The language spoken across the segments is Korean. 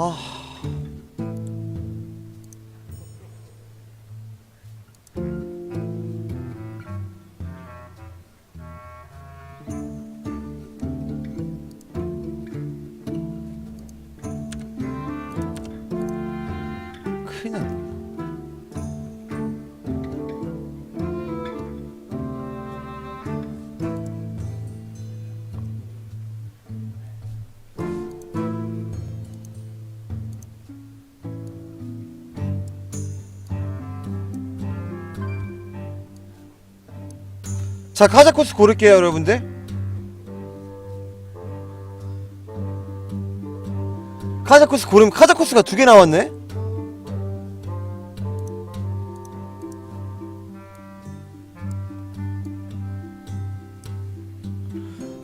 아. 자 카자 코스 고를게요 여러분들. 카자 코스 고르면 카자 코스가 두 개 나왔네.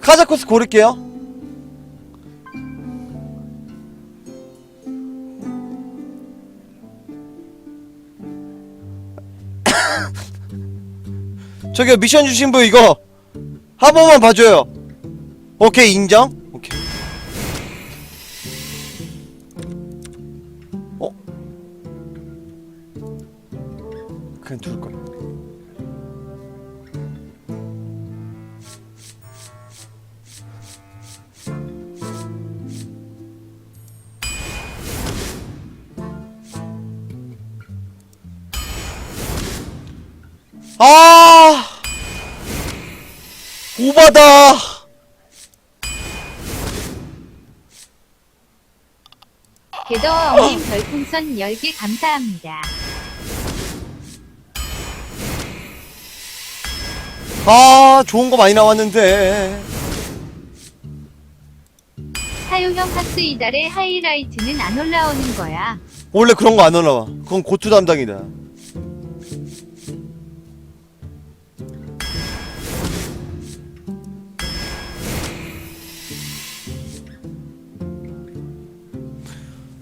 카자 코스 고를게요 저기요 미션 주신 분 이거 한 번만 봐줘요. 오케이 인정? 어? 그냥 둘걸 아 오바다 개더어님 별풍선 10개 감사합니다. 아 좋은 거 많이 나왔는데 사유형 파스 이달의 하이라이트는 안 올라오는 거야. 원래 그런 거 안 올라와 그건 고투 담당이다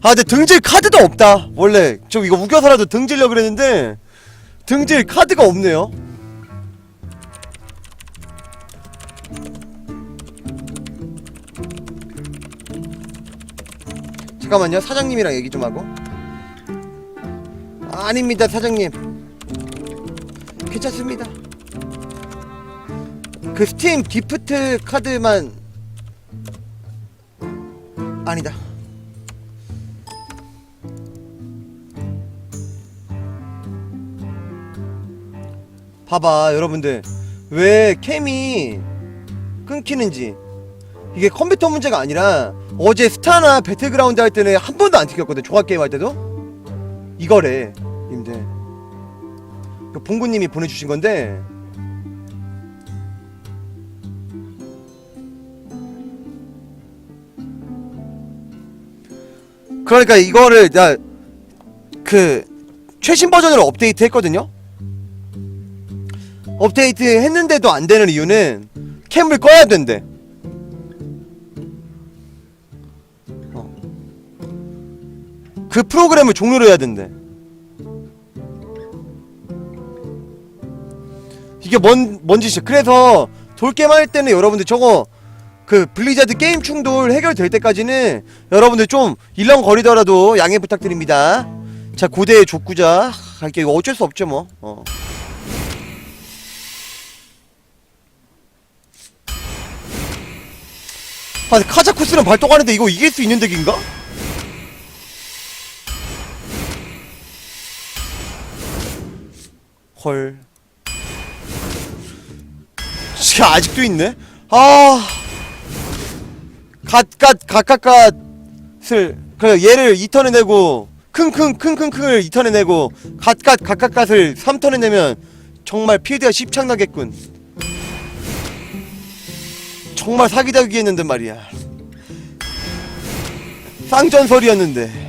아 근데 등질 카드도 없다. 원래 저 이거 우겨서라도 등질려 그랬는데 등질 카드가 없네요. 잠깐만요. 사장님이랑 얘기 좀 하고. 아, 아닙니다 사장님. 괜찮습니다. 그 스팀 기프트 카드만 아니다 봐봐 여러분들. 왜 캠이 끊기는지. 이게 컴퓨터 문제가 아니라 어제 스타나 배틀그라운드 할 때는 한 번도 안 튀겼거든 조합 게임 할 때도. 이거래 님들. 그 봉구님이 보내주신 건데. 그러니까 이거를 나 그 최신 버전으로 업데이트 했거든요 업데이트 했는데도 안 되는 이유는 캠을 꺼야 된대. 어. 그 프로그램을 종료를 해야 된대. 이게 뭔, 뭔 짓이야? 그래서 돌게임 할 때는 여러분들 저거 그 블리자드 게임 충돌 해결될 때까지는 여러분들 좀 일렁거리더라도 양해 부탁드립니다. 자 고대의 족구자. 갈게 이거 어쩔 수 없죠 뭐. 어. 아 카자쿠스는 발동하는데 이거 이길 수 있는 덱인가? 헐 지금 아직도 있네? 아 갓갓 갓갓갓을 그래 얘를 2턴에 내고 킁킁 킁킁킁을 2턴에 내고 갓갓 갓갓갓을 3턴에 내면 정말 필드가 십창나겠군 정말 사기다기 했는데 말이야 쌍전설이었는데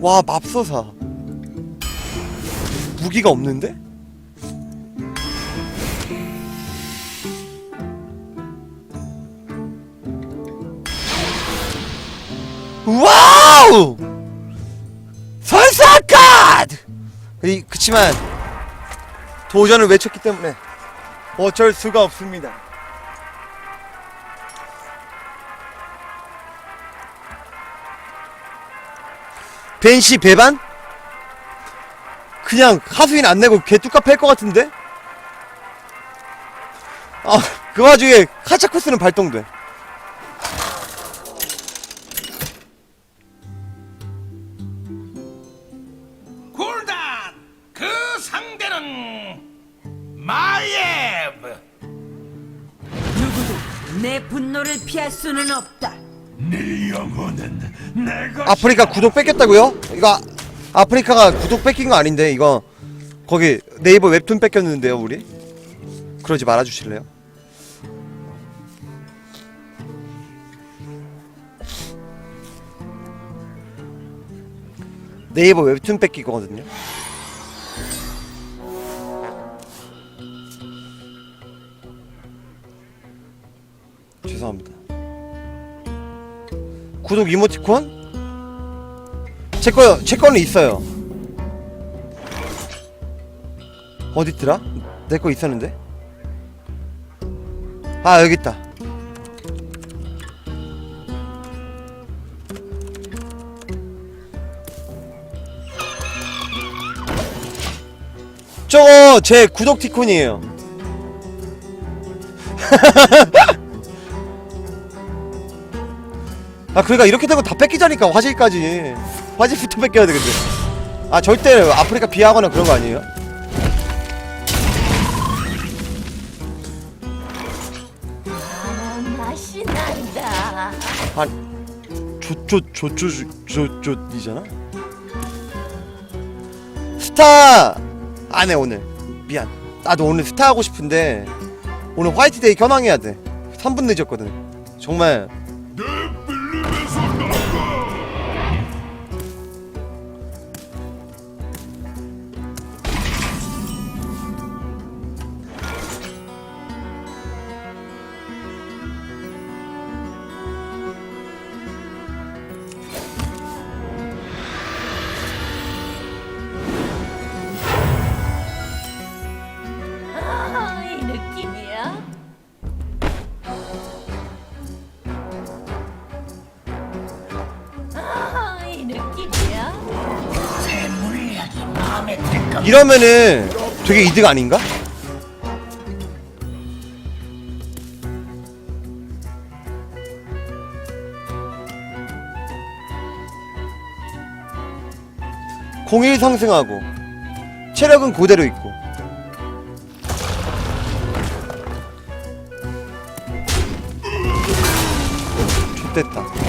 와 맙소사 무기가 없는데? 와우! 그치만 도전을 외쳤기 때문에 어쩔 수가 없습니다. 벤시 배반? 그냥 하수인 안 내고 개뚜까 팰것 같은데? 아, 그 와중에 카차쿠스는 발동돼. 수는 없다. 네 영혼은 내가 아프리카 구독 뺏겼다고요? 이거 아- 아프리카가 구독 뺏긴 거 아닌데 이거 거기 네이버 웹툰 뺏겼는데요 우리? 그러지 말아 주실래요? 네이버 웹툰 뺏긴 거거든요. 구독 이모티콘? 제 거, 제 거는 있어요. 어딨더라? 내 거 있었는데? 아, 여기 있다. 저거 제 구독 티콘이에요. 아 그러니까 이렇게 되면 다 뺏기자니까 화질까지. 화질부터 뺏겨야 돼 근데. 아 절대 아프리카 비하거나 그런 거 아니에요? 맛이 난다. 아 조조 조조 조조조이잖아? 스타! 안 해 오늘. 미안. 나도 오늘 스타 하고 싶은데 오늘 화이트데이 현황해야 돼. 3분 늦었거든. 정말 이러면은 되게 이득 아닌가? 공일 상승하고 체력은 그대로 있고 좋됐다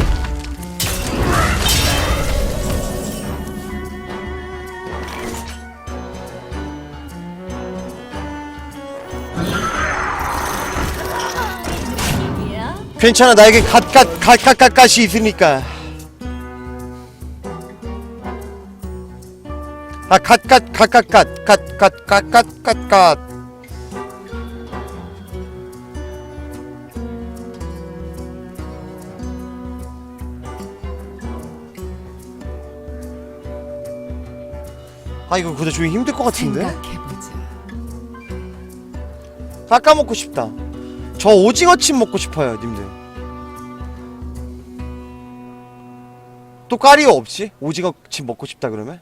괜찮아 나에게 갓갓 갓갓갓갓이 있으니까 아 갓갓 갓갓갓 갓갓 갓갓갓갓 아 이거 근데 좀 힘들 것 같은데 생각해보자. 깎아 먹고 싶다 저 오징어칩 먹고 싶어요 님들 또 까리오 없이 오징어칩 먹고 싶다 그러면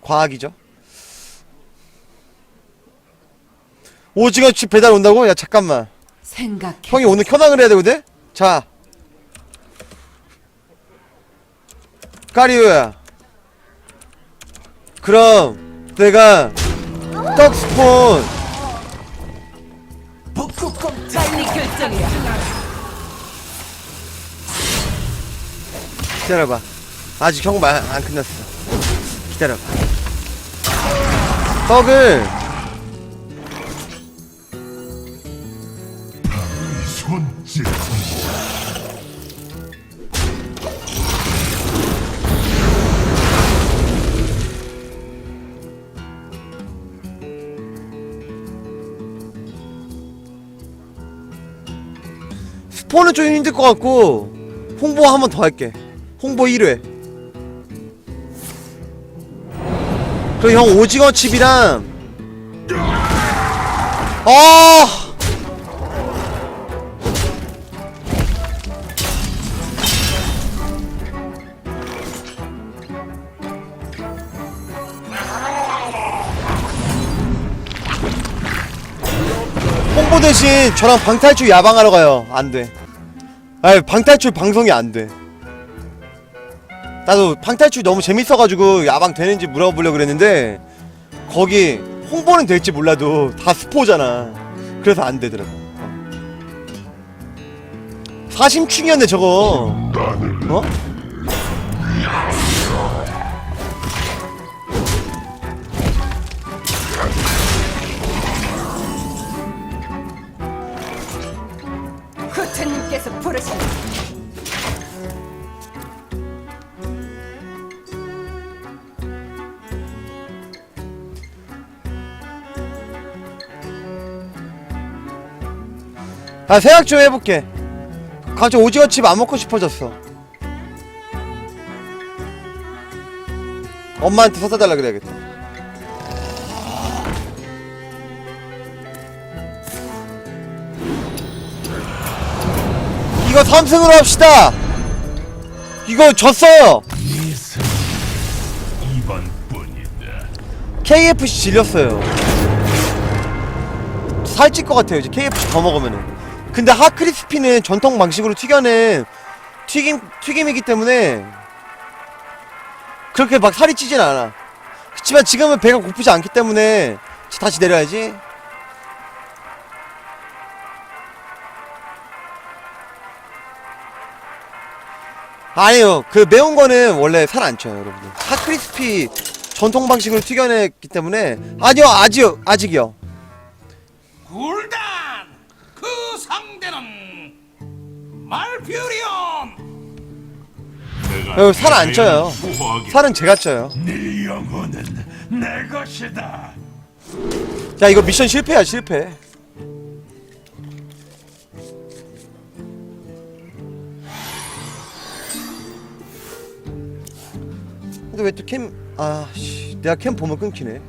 과학이죠 오징어칩 배달 온다고? 야 잠깐만 생각해. 형이 오늘 현황을 해야 되거든? 자 까리오야 그럼 내가 떡스폰 북극곰 빨리 결정이야. 기다려봐. 아직 형말 안 끝났어. 기다려봐. 떡을 손짓 스포는 좀 힘들 것 같고 홍보 한 번 더 할게. 홍보 1회. 그리고 형 오징어 칩이랑 아 홍보 대신 저랑 방탈출 야방하러 가요. 안 돼. 아니 방탈출 방송이 안 돼. 나도 방탈출 너무 재밌어가지고 야방 되는지 물어보려고 그랬는데 거기 홍보는 될지 몰라도 다 스포잖아. 그래서 안 되더라고. 사심충이었네 저거. 어? 아 생각 좀 해볼게. 갑자기 오징어 칩 안 먹고 싶어졌어. 엄마한테 사다 달라 그래야겠다. 이거 3승으로 합시다. 이거 졌어요. KFC 질렸어요. 살찔 것 같아요. 이제 KFC 더 먹으면은. 근데 핫크리스피는 전통 방식으로 튀겨낸 튀김 튀김이기 때문에 그렇게 막 살이 찌진 않아. 그렇지만 지금은 배가 고프지 않기 때문에 다시 내려야지. 아니요. 그 매운 거는 원래 살 안 쪄요, 여러분들. 핫크리스피 전통 방식으로 튀겨냈기 때문에 아니요, 아직 아직이요. 굴단 말퓨리온. 어, 살안 쪄요. 살은 제가 쪄요. 네 영혼은 내 것이다. 야, 이거 미션 실패야, 실패. 근데 왜 또 캠, 아, 씨, 내가 캠 보면 끊기네.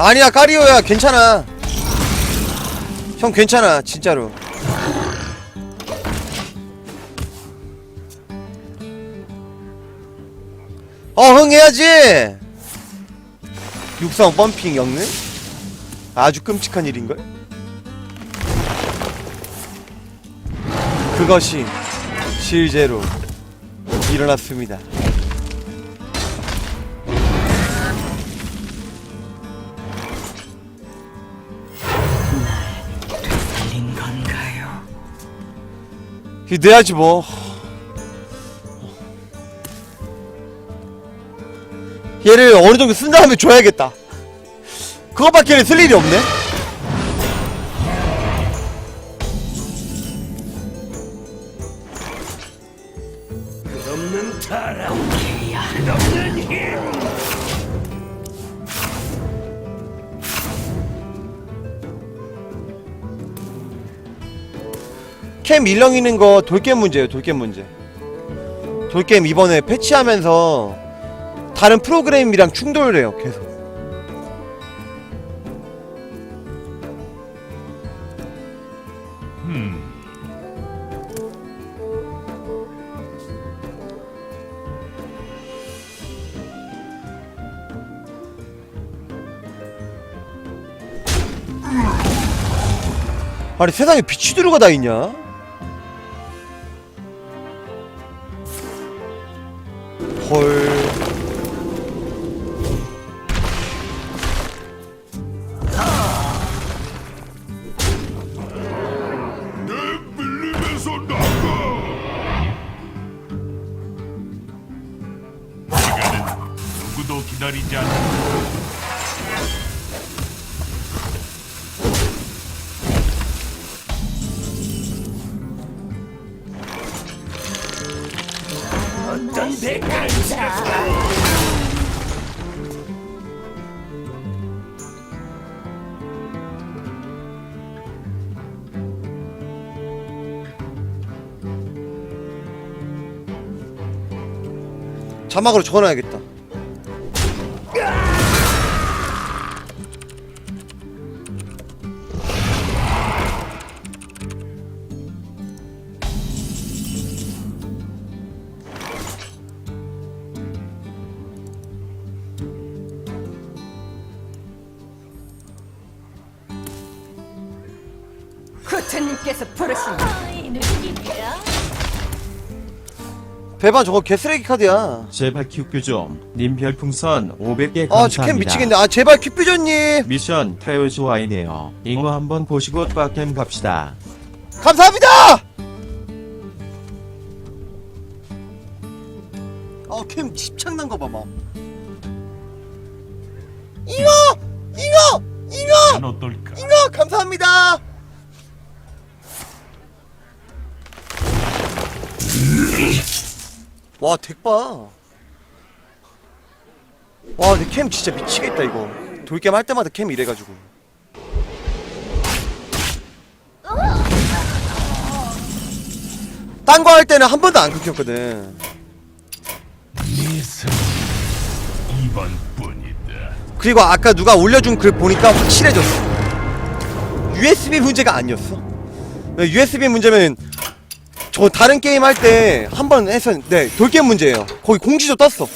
아니야, 까리오야, 괜찮아. 형, 괜찮아, 진짜로. 어, 흥 해야지! 육성 펌핑 영능? 아주 끔찍한 일인걸? 그것이 실제로 일어났습니다. 기대하지 뭐. 얘를 어느 정도 쓴 다음에 줘야겠다. 그거밖에는 쓸 일이 없네. 캠 일렁이는 거 돌겜 문제예요. 돌겜 문제. 돌겜 이번에 패치하면서 다른 프로그램이랑 충돌해요. 계속. 아니 세상에 들어가 다 있냐? 어떤 백간사 자막으로 적어놔야겠다. 구천님께서 부르신다. 이 느낌이야. 배반 저거 개쓰레기 카드야 제발 큐큐 좀. 님 별풍선 500개 아 감사합니다. 직캠 미치겠네 아 제발 큐피전님 미션 태우 좋아이네요. 이거 한번 보시고 빡캠 갑시다. 감사합니다 아 캠 집착난 거 봐봐 잉어 잉어 잉어 난 어떨까? 잉어 감사합니다 와 덱봐. 와내 캠 진짜 미치겠다 이거. 돌캠 할 때마다 캠 이래가지고. 딴 거 할 때는 한 번도 안 끊겼거든. 그리고 아까 누가 올려준 글 보니까 확실해졌어. USB 문제가 아니었어. USB 문제면 저 다른 게임 할 때 한번 해서 네 돌게임 문제예요. 거기 공지도 떴어